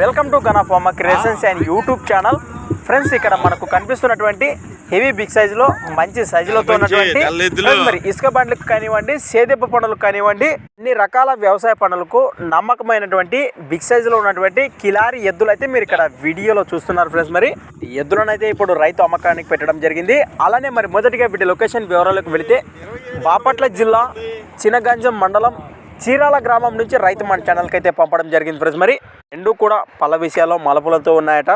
Welcome to Gana pharma creations and YouTube channel. Friends ఇక్కడ మనకు కనిపిస్తున్నటువంటి హెవీ బిగ్ సైజులో మంచి సైజులతో ఉన్నటువంటి మరి ఇసుక బండ్లకు కానివ్వండి సేదెప్ప పనులకు కానివ్వండి అన్ని రకాల వ్యవసాయ పనులకు నమ్మకమైనటువంటి బిగ్ సైజులో ఉన్నటువంటి కిలారి ఎద్దులు అయితే మీరు ఇక్కడ వీడియోలో చూస్తున్నారు ఫ్రెండ్స్ మరి. ఈ ఎద్దులను అయితే ఇప్పుడు రైతు అమ్మకానికి పెట్టడం జరిగింది. అలానే మరి మొదటిగా వీటి లొకేషన్ వివరాలకు వెళితే బాపట్ల జిల్లా చినగంజం మండలం చీరాల గ్రామం నుంచి రైతు మన ఛానల్కి అయితే పంపడం జరిగింది ఫ్రెండ్స్ మరి రెండు కూడా పల విషయాల్లో మలపులతో ఉన్నాయట.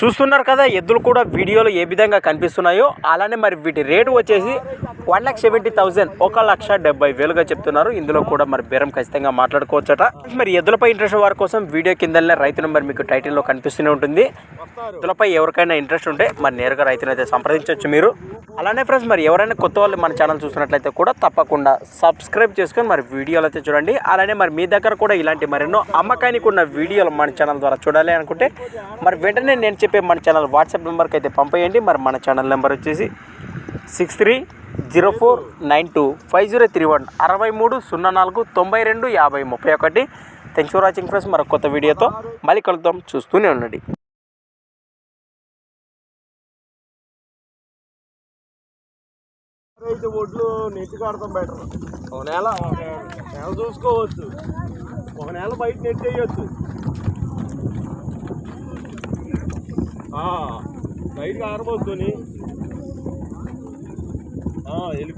చూస్తున్నారు కదా ఎద్దులు కూడా వీడియోలో ఏ విధంగా కనిపిస్తున్నాయో అలానే మరి వీటి రేటు వచ్చేసి వన్ ల్యాక్ సెవెంటీ థౌసండ్ ఒక లక్ష డెబ్బై వేలుగా చెప్తున్నారు. ఇందులో కూడా మరి బేరం ఖచ్చితంగా మాట్లాడుకోవచ్చట. మరి ఎద్దులపై ఇంట్రెస్ట్ వారి కోసం వీడియో కిందనే రైతు నెంబర్ మీకు టైటిల్లో కనిపిస్తూనే ఉంటుంది. ఎద్దులపై ఎవరికైనా ఇంట్రెస్ట్ ఉంటే మరి నేరుగా రైతుని అయితే సంప్రదించవచ్చు మీరు. అలానే ఫ్రెండ్స్ మరి ఎవరైనా కొత్త వాళ్ళు మన ఛానల్ చూస్తున్నట్లయితే కూడా తప్పకుండా సబ్స్క్రైబ్ చేసుకొని మరి వీడియోలు అయితే చూడండి. అలానే మరి మీ దగ్గర కూడా ఇలాంటి మరెన్నో అమ్మకానికి ఉన్న వీడియోలు మన ఛానల్ ద్వారా చూడాలి అనుకుంటే మరి వెంటనే నేను చెప్పే మన ఛానల్ వాట్సాప్ నెంబర్కి అయితే పంపేయండి. మరి మన ఛానల్ నెంబర్ వచ్చేసి six three zero four nine two five zero three one అరవై మూడు సున్నా నాలుగు తొంభై రెండు యాభై ముప్పై ఒకటి. థ్యాంక్స్ ఫర్ వాచింగ్ ఫ్రెండ్స్ మరొక కొత్త వీడియోతో మళ్ళీ కలుద్దాం. చూస్తూనే ఉండండి. అయితే ఒడ్లు నెట్టి కడతాం బెటర్. ఒక నెల ఒక నెల చూసుకోవచ్చు. ఒక నెల బయట నెట్ వేయచ్చు బయట ఆరబోసుకొని Ah, ele